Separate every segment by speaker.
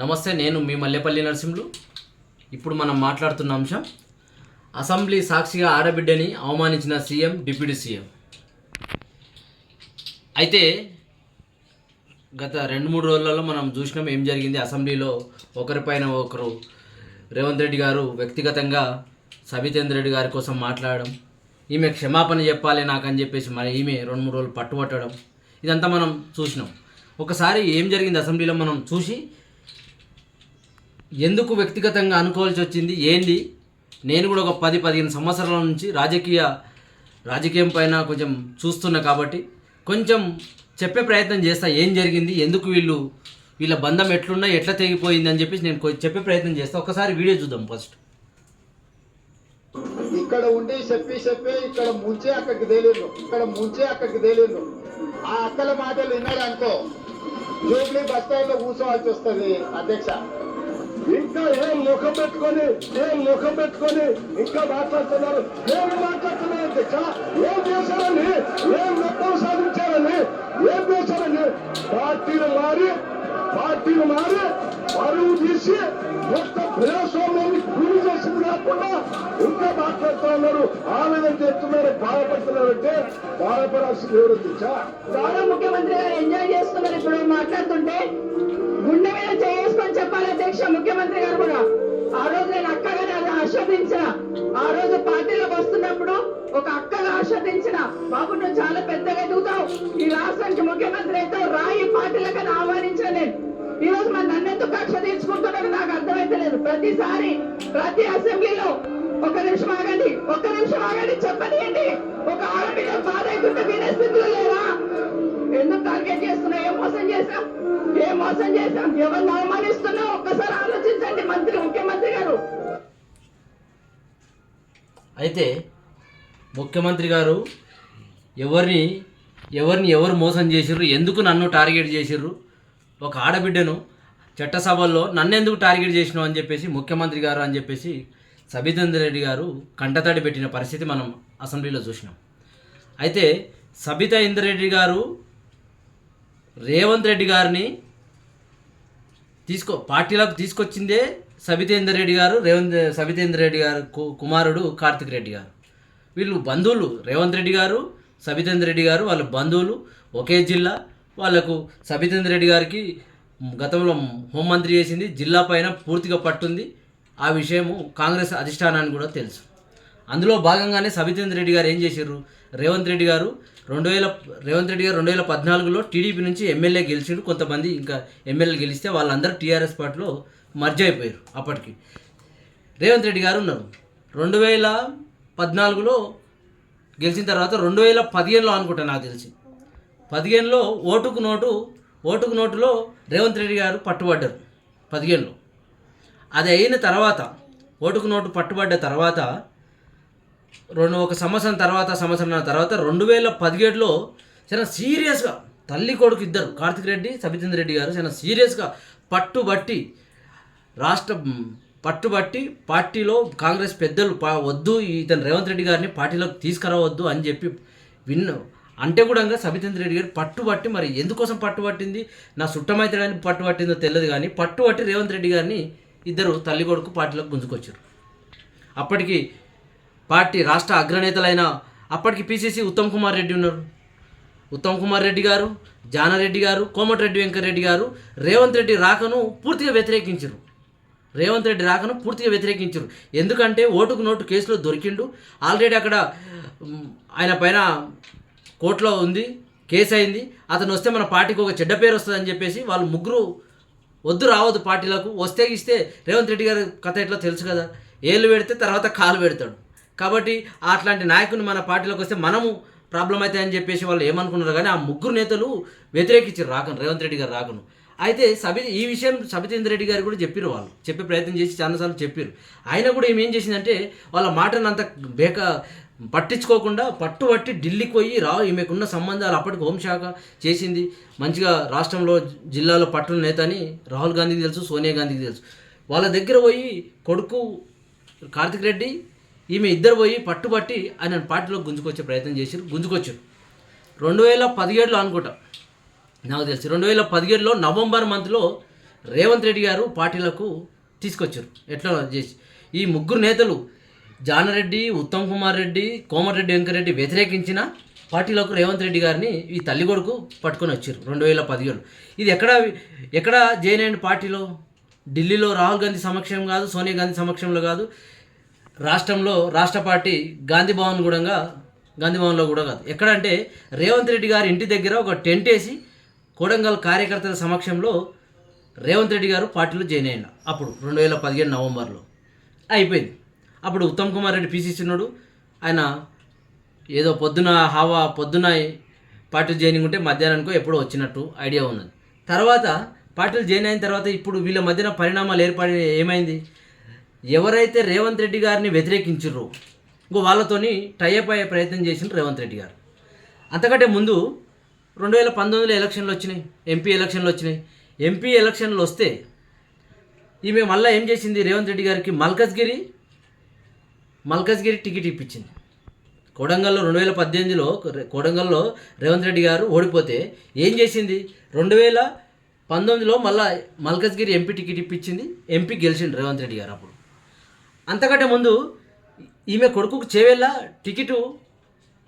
Speaker 1: నమస్తే నేను మీ మల్లెపల్లి నరసింహులు. ఇప్పుడు మనం మాట్లాడుతున్న అంశం అసెంబ్లీ సాక్షిగా ఆడబిడ్డని అవమానించిన సీఎం డిప్యూటీ సీఎం. అయితే గత రెండు మూడు రోజులలో మనం చూసినాం ఏం జరిగింది. అసెంబ్లీలో ఒకరిపైన ఒకరు రేవంత్ రెడ్డి గారు వ్యక్తిగతంగా సబితేంద్ర రెడ్డి గారి కోసం మాట్లాడడం ఈమె క్షమాపణ చెప్పాలి నాకని చెప్పేసి మరి ఈమె రెండు మూడు రోజులు పట్టుబట్టడం ఇదంతా మనం చూసినాం. ఒకసారి ఏం జరిగింది అసెంబ్లీలో మనం చూసి ఎందుకు వ్యక్తిగతంగా అనుకోవాల్సి వచ్చింది? ఏంది? నేను కూడా ఒక పది పదిహేను సంవత్సరాల నుంచి రాజకీయ రాజకీయం పైన కొంచెం చూస్తున్నా కాబట్టి కొంచెం చెప్పే ప్రయత్నం చేస్తా. ఏం జరిగింది? ఎందుకు వీళ్ళు వీళ్ళ బంధం ఎట్లున్నా ఎట్లా తెగిపోయింది అని చెప్పేసి నేను చెప్పే ప్రయత్నం చేస్తా. ఒకసారి వీడియో చూద్దాం ఫస్ట్.
Speaker 2: ఇక్కడ ఉండి చెప్పి చెప్పి ఇక్కడ ముంచే అక్కడికి తేలిండు ఇక్కడ ముంచే అక్కడికి తేలిండు ఆ అక్కల మాటలు విన్నాడు అనుకో జూబ్లీ బస్ స్టాండ్లో కూర్చోవాల్సి వస్తుంది అధ్యక్ష. ఇంకా ఏం ముఖం పెట్టుకొని ఏం ముఖం పెట్టుకొని ఇంకా మాట్లాడుతున్నారు. ఏం మాట్లాడుతున్నారు అధ్యక్ష ఏం చేశారని? ఏం మొత్తం సాధించారని? ఏం చేశారని? పార్టీలు మారి పార్టీలు మారి పరువు తీసి మొత్తం ప్రజాస్వామ్యాన్ని గురి చేసింది కాకుండా ఇంకా మాట్లాడుతూ ఉన్నారు. ఆవేదన చేస్తున్నారు బాధపడుతున్నారంటే బాధపడాల్సింది ఎవరు తెచ్చా
Speaker 3: చాలా ముఖ్యమంత్రి గారు ఎంజాయ్ చేస్తున్నారు. ఇప్పుడు మాట్లాడుతుంటే గుండె చెప్పాలి అధ్యక్ష ముఖ్యమంత్రి గారు కూడా. ఆ రోజు నేను అక్కగా అది ఆస్వాదించిన ఆ రోజు పార్టీలోకి వస్తున్నప్పుడు ఒక అక్కగా ఆస్వాదించిన బాబు నువ్వు చాలా పెద్దగా ఎదుగుతావు. ఈ రాష్ట్రానికి ముఖ్యమంత్రి అయితే రాయి పార్టీలకు ఆహ్వానించిన నేను. ఈ రోజు మన నన్నెందుకు కక్ష తీర్చుకుంటున్నాడు నాకు అర్థమైతలేదు. ప్రతిసారి ప్రతి అసెంబ్లీలో ఒక నిమిషం ఆగండి ఒక్క నిమిషం ఆగండి చెప్పనియండి. ఒక ఆడపిల్ల బాధ అవుతుంటే వినే స్థితిలో లేరా? ఎందుకు టార్గెట్ చేస్తున్నా ఏం మోసం చేశాం మోసం చేశాం. ఎవరిని అవమానిస్తున్నావు ఒక్కసారి ఆలోచించండి మంత్రి ముఖ్యమంత్రి గారు.
Speaker 1: అయితే ముఖ్యమంత్రి గారు ఎవరిని ఎవరిని ఎవరు మోసం చేసిర్రు? ఎందుకు నన్ను టార్గెట్ చేసిర్రు? ఒక ఆడబిడ్డను చట్టసభల్లో నన్ను ఎందుకు టార్గెట్ చేసినావు అని చెప్పేసి ముఖ్యమంత్రి గారు అని చెప్పేసి సబితేంద్ర రెడ్డి గారు కంటతడి పెట్టిన పరిస్థితి మనం అసెంబ్లీలో చూసినాం. అయితే సబితా ఇంద్రెడ్డి గారు రేవంత్ రెడ్డి గారిని తీసుకో పార్టీలోకి తీసుకొచ్చిందే సబితేందర్ రెడ్డి గారు రేవంత్ సబితేందర్ రెడ్డి గారు కు- కుమారుడు కార్తిక్ రెడ్డి గారు. వీళ్ళు బంధువులు రేవంత్ రెడ్డి గారు సబితేందర్ రెడ్డి గారు వాళ్ళ బంధువులు ఒకే జిల్లా. వాళ్ళకు సబితేందర్ రెడ్డి గారికి గతంలో హోంమంత్రి చేసింది జిల్లా పైన పూర్తిగా పట్టుంది. ఆ విషయము కాంగ్రెస్ అధిష్టానానికి కూడా తెలుసు. అందులో భాగంగానే సబితేంద్ర రెడ్డి గారు ఏం చేశారు రేవంత్ రెడ్డి గారు రెండు వేల రేవంత్ రెడ్డి గారు రెండు వేల పద్నాలుగులో టీడీపీ నుంచి ఎమ్మెల్యే గెలిచిండు. కొంతమంది ఇంకా ఎమ్మెల్యే గెలిస్తే వాళ్ళందరూ టీఆర్ఎస్ పార్టీలో మర్జ్ అయిపోయారు అప్పటికి. రేవంత్ రెడ్డి గారు ఉన్నారు. రెండు వేల పద్నాలుగులో గెలిచిన తర్వాత రెండు వేల పదిహేనులో అనుకుంటా నాకు తెలిసి. పదిహేనులో ఓటుకు నోటు ఓటుకు నోటులో రేవంత్ రెడ్డి గారు పట్టుబడ్డారు పదిహేనులో. అది అయిన తర్వాత ఓటుకు నోటు పట్టుబడ్డ తర్వాత రెండు ఒక సంవత్సరం తర్వాత సంవత్సరం తర్వాత రెండు వేల పదిహేడులో చాలా సీరియస్గా తల్లి కొడుకు ఇద్దరు కార్తిక్ రెడ్డి సబితేంద్ర రెడ్డి గారు చాలా సీరియస్గా పట్టుబట్టి రాష్ట్ర పట్టుబట్టి పార్టీలో కాంగ్రెస్ పెద్దలు పా- వద్దు ఇతను రేవంత్ రెడ్డి గారిని పార్టీలోకి తీసుకురావద్దు అని చెప్పి విన్న అంటే కూడా సబితేంద్ర రెడ్డి గారు పట్టుబట్టి మరి ఎందుకోసం పట్టుబట్టింది? నా సుట్టమైతడానికి పట్టుబట్టిందో తెలియదు కానీ పట్టుబట్టి రేవంత్ రెడ్డి గారిని ఇద్దరు తల్లి కొడుకు పార్టీలోకి గుంజుకొచ్చారు. అప్పటికి పార్టీ రాష్ట్ర అగ్రనేతలైన అప్పటికి పిసిసి ఉత్తమ్ కుమార్ రెడ్డి ఉన్నారు. ఉత్తమ్ కుమార్ రెడ్డి గారు జానారెడ్డి గారు కోమటిరెడ్డి వెంకటరెడ్డి గారు రేవంత్ రెడ్డి రాకను పూర్తిగా వ్యతిరేకించారు రేవంత్ రెడ్డి రాకను పూర్తిగా వ్యతిరేకించారు ఎందుకంటే ఓటుకు నోటు కేసులో దొరికిండు. ఆల్రెడీ అక్కడ ఆయన పైన కోర్టులో ఉంది కేసు అయింది. అతను వస్తే మన పార్టీకి ఒక చెడ్డ పేరు వస్తుందని చెప్పేసి వాళ్ళు ముగ్గురు వద్దు రావద్దు పార్టీలకు వస్తే ఇస్తే రేవంత్ రెడ్డి గారి కథ ఎట్లా తెలుసు కదా? ఏళ్ళు పెడితే తర్వాత కాలు పెడతాడు. కాబట్టి అట్లాంటి నాయకుని మన పార్టీలోకి వస్తే మనము ప్రాబ్లం అయితే అని చెప్పేసి వాళ్ళు ఏమనుకున్నారు కానీ ఆ ముగ్గురు నేతలు వ్యతిరేకించారు రాకను రేవంత్ రెడ్డి గారు రాకను అయితే సబి ఈ విషయం సబితేంద్ర రెడ్డి గారు కూడా చెప్పారు వాళ్ళు. చెప్పే ప్రయత్నం చేసి చాలాసార్లు చెప్పారు ఆయన కూడా ఏమేం చేసిందంటే వాళ్ళ మాటను అంత బేక పట్టించుకోకుండా పట్టుబట్టి ఢిల్లీకి పోయి రా ఈమెకున్న సంబంధాలు అప్పటికి హోంశాఖ చేసింది. మంచిగా రాష్ట్రంలో జిల్లాలో పట్టుల నేత అని రాహుల్ గాంధీకి తెలుసు సోనియా గాంధీకి తెలుసు. వాళ్ళ దగ్గర పోయి కొడుకు కార్తిక్ రెడ్డి ఈమె ఇద్దరు పోయి పట్టుబట్టి ఆయన పార్టీలో గుంజుకొచ్చే ప్రయత్నం చేశారు గుంజుకొచ్చారు. రెండు వేల పదిహేడులో అనుకుంటా. నాకు తెలిసి రెండు వేల పదిహేడులో నవంబర్ మంత్లో రేవంత్ రెడ్డి గారు పార్టీలకు తీసుకొచ్చారు. ఎట్లా చేసి? ఈ ముగ్గురు నేతలు జానరెడ్డి ఉత్తమ్ కుమార్ రెడ్డి కోమటిరెడ్డి వెంకరెడ్డి వ్యతిరేకించిన పార్టీలకు రేవంత్ రెడ్డి గారిని ఈ తల్లి కొడుకు పట్టుకొని వచ్చారు రెండు వేల పదిహేడు ఇది ఎక్కడ ఎక్కడ జేఎన్ఎన్ పార్టీలో? ఢిల్లీలో రాహుల్ గాంధీ సమక్షం కాదు సోనియా గాంధీ సమక్షంలో కాదు. రాష్ట్రంలో రాష్ట్ర పార్టీ గాంధీ భవన్ కూడా గాంధీ భవన్లో కూడా కాదు. ఎక్కడంటే రేవంత్ రెడ్డి గారి ఇంటి దగ్గర ఒక టెంట్ వేసి కోడంగల్ కార్యకర్తల సమక్షంలో రేవంత్ రెడ్డి గారు పార్టీలో జాయిన్ అయిన. అప్పుడు రెండు వేల పదిహేను నవంబర్లో. అయిపోయింది. అప్పుడు ఉత్తమ్ కుమార్ రెడ్డి పీసీసీ ఉన్నాడు ఆయన ఏదో పొద్దున హావా పొద్దున పార్టీలు జాయినింగ్ ఉంటే మధ్యాహ్నానికో ఎప్పుడో వచ్చినట్టు ఐడియా ఉన్నది. తర్వాత పార్టీలు జాయిన్ అయిన తర్వాత ఇప్పుడు వీళ్ళ మధ్యన పరిణామాలు ఏర్పడి ఏమైంది? ఎవరైతే రేవంత్ రెడ్డి గారిని వ్యతిరేకించరు ఇంకో వాళ్ళతోని టైఅప్ అయ్యే ప్రయత్నం చేసిన రేవంత్ రెడ్డి గారు. అంతకంటే ముందు రెండు వేల పంతొమ్మిదిలో ఎలక్షన్లు వచ్చినాయి ఎంపీ ఎలక్షన్లు వచ్చినాయి. ఎంపీ ఎలక్షన్లు వస్తే ఈమె మళ్ళీ ఏం చేసింది? రేవంత్ రెడ్డి గారికి మల్కజ్గిరి మల్కజ్గిరి టికెట్ ఇప్పించింది. కోడంగల్లో రెండు వేల పద్దెనిమిదిలో కోడంగల్లో రేవంత్ రెడ్డి గారు ఓడిపోతే ఏం చేసింది? రెండు వేల పంతొమ్మిదిలో మళ్ళా మల్కజ్గిరి ఎంపీ టికెట్ ఇప్పించింది ఎంపీ గెలిచిండు రేవంత్ రెడ్డి గారు అప్పుడు. అంతకంటే ముందు ఈమె కొడుకుకు చేవేళ్ళ టికెట్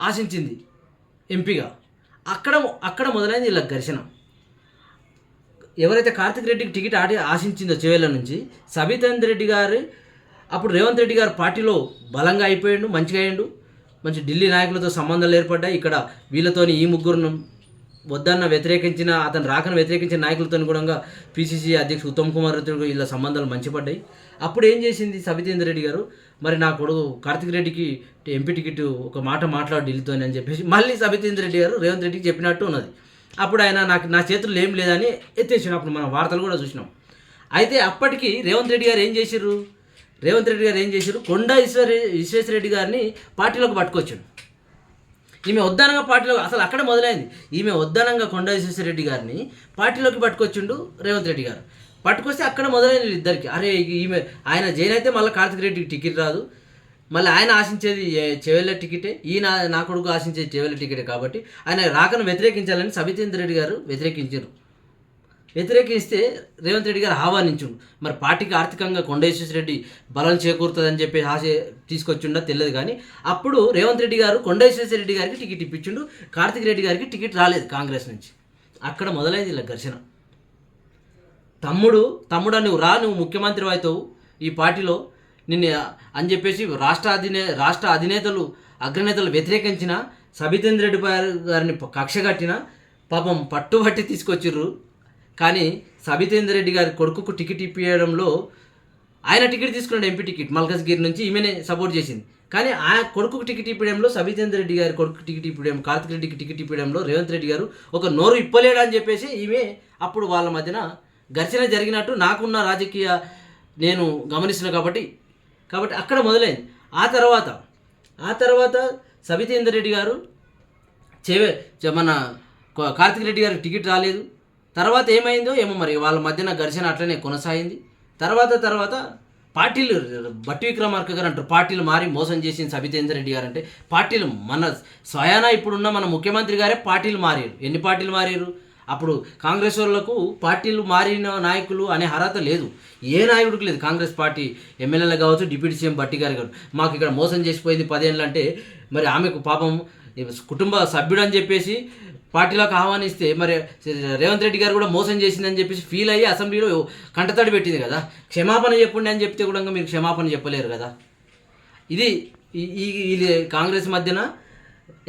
Speaker 1: ఆశించింది ఎంపీగా. అక్కడ అక్కడ మొదలైంది ఇలా ఘర్షణ. ఎవరైతే కార్తిక్ రెడ్డికి టికెట్ ఆడి ఆశించిందో చేవేళ్ళ నుంచి సబితేంద్ర రెడ్డి గారు అప్పుడు రేవంత్ రెడ్డి గారు పార్టీలో బలంగా అయిపోయాడు మంచిగా అయ్యాడు. మంచి ఢిల్లీ నాయకులతో సంబంధాలు ఏర్పడ్డాయి. ఇక్కడ వీళ్ళతోని ఈ ముగ్గురును వద్దన్న వ్యతిరేకించిన అతను రాకను వ్యతిరేకించిన నాయకులతో కూడా పిసిసి అధ్యక్షుడు ఉత్తమ్ కుమార్ రెడ్డి వీళ్ళ సంబంధాలు మంచిపడ్డాయి. అప్పుడు ఏం చేసింది సబితేందర్ రెడ్డి గారు? మరి నా కొడుకు కార్తిక్ రెడ్డికి ఎంపీ టికెట్ ఒక మాట మాట్లాడు ఢిల్లీతో అని చెప్పేసి మళ్ళీ సబితేంద్ర రెడ్డి గారు రేవంత్ రెడ్డికి చెప్పినట్టు ఉన్నది. అప్పుడు ఆయన నాకు నా చేతుల్లో ఏం లేదని ఎత్తేసాడు అప్పుడు మనం వార్తలు కూడా చూసినాం. అయితే అప్పటికి రేవంత్ రెడ్డి గారు ఏం చేసిర్రు? రేవంత్ రెడ్డి గారు ఏం చేశారు కొండా విశ్వ విశ్వేశ్వరరెడ్డి గారిని పార్టీలోకి పట్టుకొచ్చాడు. ఈమె వద్దనంగా పార్టీలో అసలు అక్కడ మొదలైంది. ఈమె వద్దనంగా కొండా విశ్వేశ్వరరెడ్డి గారిని పార్టీలోకి పట్టుకొచ్చిండు రేవంత్ రెడ్డి గారు. పట్టుకొస్తే అక్కడ మొదలైంది ఇద్దరికి అరే ఈమె ఆయన జైన్ అయితే మళ్ళీ కార్తిక్ రెడ్డికి టికెట్ రాదు. మళ్ళీ ఆయన ఆశించేది చెవెళ్ళ టికెటే. ఈయన నా కొడుకు ఆశించేది చెవెళ్ళ టికెటే కాబట్టి ఆయన రాకను వ్యతిరేకించాలని సబితేంద్ర రెడ్డి గారు వ్యతిరేకించారు. వ్యతిరేకిస్తే రేవంత్ రెడ్డి గారు ఆహ్వానించుండు. మరి పార్టీకి ఆర్థికంగా కొండేశ్వరరెడ్డి బలం చేకూరుతుందని చెప్పి ఆశ తీసుకొచ్చిండో తెలియదు కానీ అప్పుడు రేవంత్ రెడ్డి గారు కొండేశ్వరరెడ్డి గారికి టికెట్ ఇప్పించిండు. కార్తిక్ రెడ్డి గారికి టికెట్ రాలేదు కాంగ్రెస్ నుంచి. అక్కడ మొదలైంది ఇలా ఘర్షణ. తమ్ముడు తమ్ముడు నువ్వు రా నువ్వు ముఖ్యమంత్రి అవుతావు. ఈ పార్టీలో నిన్ను అని చెప్పేసి రాష్ట్ర అధినే రాష్ట్ర అధినేతలు అగ్రనేతలు వ్యతిరేకించిన సబితేంద్ర రెడ్డి గారి- గారిని కక్ష కట్టిన పాపం పట్టుబట్టి తీసుకొచ్చిర్రు కానీ సబితేందర్ రెడ్డి గారి కొడుకుకు టికెట్ ఇప్పించడంలో ఆయన టికెట్ తీసుకున్నాడు ఎంపీ టికెట్ మల్కజ్గిరి నుంచి ఈమెనే సపోర్ట్ చేసింది. కానీ ఆ కొడుకుకు టికెట్ ఇప్పడంలో సబితేంద్ర రెడ్డి గారి కొడుకు టికెట్ ఇప్పడం కార్తిక్ రెడ్డికి టికెట్ ఇప్పడంలో రేవంత్ రెడ్డి గారు ఒక నోరు ఇప్పలేడు అని చెప్పేసి ఈమె అప్పుడు వాళ్ళ మధ్యన ఘర్షణ జరిగినట్టు నాకున్న రాజకీయ నేను గమనిస్తున్నా కాబట్టి కాబట్టి అక్కడ మొదలైంది. ఆ తర్వాత ఆ తర్వాత సబితేందర్ రెడ్డి గారు చెవే మన కార్తిక్ రెడ్డి గారికి టికెట్ రాలేదు. తర్వాత ఏమైందో ఏమో మరి వాళ్ళ మధ్యన ఘర్షణ అట్లనే కొనసాగింది. తర్వాత తర్వాత పార్టీలు బట్టి విక్రమార్క గారు అంటారు పార్టీలు మారి మోసం చేసింది సబితేందర్ రెడ్డి గారు అంటే పార్టీలు మన స్వయాన ఇప్పుడున్న మన ముఖ్యమంత్రి గారే పార్టీలు మారారు. ఎన్ని పార్టీలు మారారు? అప్పుడు కాంగ్రెస్ వాళ్ళకు పార్టీలు మారిన నాయకులు అనే అర్హత లేదు. ఏ నాయకుడికి లేదు. కాంగ్రెస్ పార్టీ ఎమ్మెల్యేలు కావచ్చు డిప్యూటీ సీఎం బట్టి గారు కావచ్చు మాకు ఇక్కడ మోసం చేసిపోయింది పదేళ్ళు అంటే మరి ఆమెకు పాపం కుటుంబ సభ్యుడు అని చెప్పేసి పార్టీలోకి ఆహ్వానిస్తే మరి రేవంత్ రెడ్డి గారు కూడా మోసం చేసిందని చెప్పేసి ఫీల్ అయ్యి అసెంబ్లీలో కంటతడి పెట్టింది కదా. క్షమాపణ చెప్పండి అని చెప్తే కూడా మీరు క్షమాపణ చెప్పలేరు కదా. ఇది ఈ ఇది కాంగ్రెస్ మధ్యన.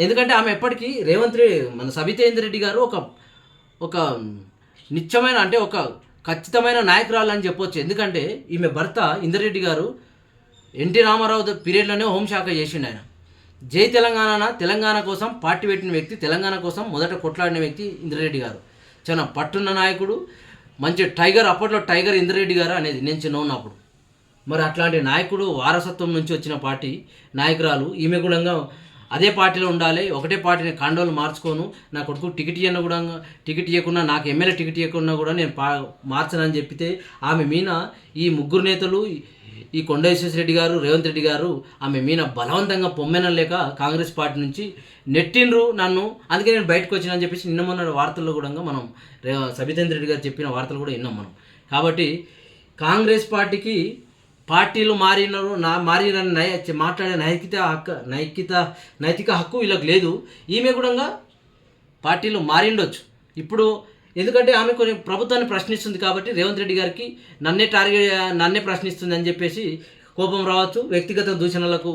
Speaker 1: ఎందుకంటే ఆమె ఎప్పటికీ రేవంత్ రెడ్డి మన సబితేంద్ర రెడ్డి గారు ఒక ఒక నిత్యమైన అంటే ఒక ఖచ్చితమైన నాయకురాలు అని చెప్పొచ్చు. ఎందుకంటే ఈమె భర్త ఇందరెడ్డి గారు ఎన్టీ రామారావు పీరియడ్లోనే హోంశాఖ చేసిండు ఆయన. జై తెలంగాణ తెలంగాణ కోసం పార్టీ పెట్టిన వ్యక్తి తెలంగాణ కోసం మొదట కొట్లాడిన వ్యక్తి ఇంద్రారెడ్డి గారు. చాలా పట్టున్న నాయకుడు మంచి టైగర్ అప్పట్లో టైగర్ ఇంద్రారెడ్డి గారు అనేది నేను చిన్న ఉన్నప్పుడు మరి అట్లాంటి నాయకుడు వారసత్వం నుంచి వచ్చిన పార్టీ నాయకురాలు ఈమె కూడా అదే పార్టీలో ఉండాలి ఒకటే పార్టీని కాండోలు మార్చుకోను నా కొడుకు టికెట్ ఇవ్వను కూడా టికెట్ ఇవ్వకుండా నాకు ఎమ్మెల్యే టికెట్ ఇవ్వకుండా కూడా నేను పా మార్చనని చెప్పితే ఆమె మీన ఈ ముగ్గురు నేతలు ఈ కొండ రెడ్డి గారు రేవంత్ రెడ్డి గారు ఆమె మీన బలవంతంగా పొమ్మెనం లేక కాంగ్రెస్ పార్టీ నుంచి నెట్టిండ్రు నన్ను. అందుకే నేను బయటకు వచ్చిన అని చెప్పేసి నిన్న మొన్న వార్తల్లో కూడా మనం రే- సబితేంద్ర రెడ్డి గారు చెప్పిన వార్తలు కూడా విన్నాం మనం. కాబట్టి కాంగ్రెస్ పార్టీకి పార్టీలు మారినారు నా మారిన నై మాట్లాడే నైతిక హక్కు నైతిక నైతిక హక్కు వీళ్ళకి లేదు. ఈమె కూడా పార్టీలు మారిండొచ్చు. ఇప్పుడు ఎందుకంటే ఆమె కొన్ని ప్రభుత్వాన్ని ప్రశ్నిస్తుంది కాబట్టి రేవంత్ రెడ్డి గారికి నన్నే టార్గెట్ నన్నే ప్రశ్నిస్తుంది అని చెప్పేసి కోపం రావచ్చు వ్యక్తిగత దూషణలకు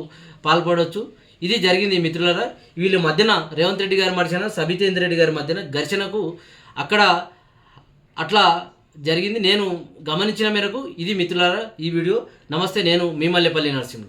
Speaker 1: పాల్పడవచ్చు. ఇది జరిగింది మిత్రులరా. వీళ్ళ మధ్యన రేవంత్ రెడ్డి గారి మధ్యన సబితేంద్ర రెడ్డి గారి మధ్యన ఘర్షణకు అక్కడ అట్లా జరిగింది. నేను గమనించిన మేరకు ఇది మిత్రులారా ఈ వీడియో. నమస్తే నేను మీ మల్లెపల్లి నరసింహుడు.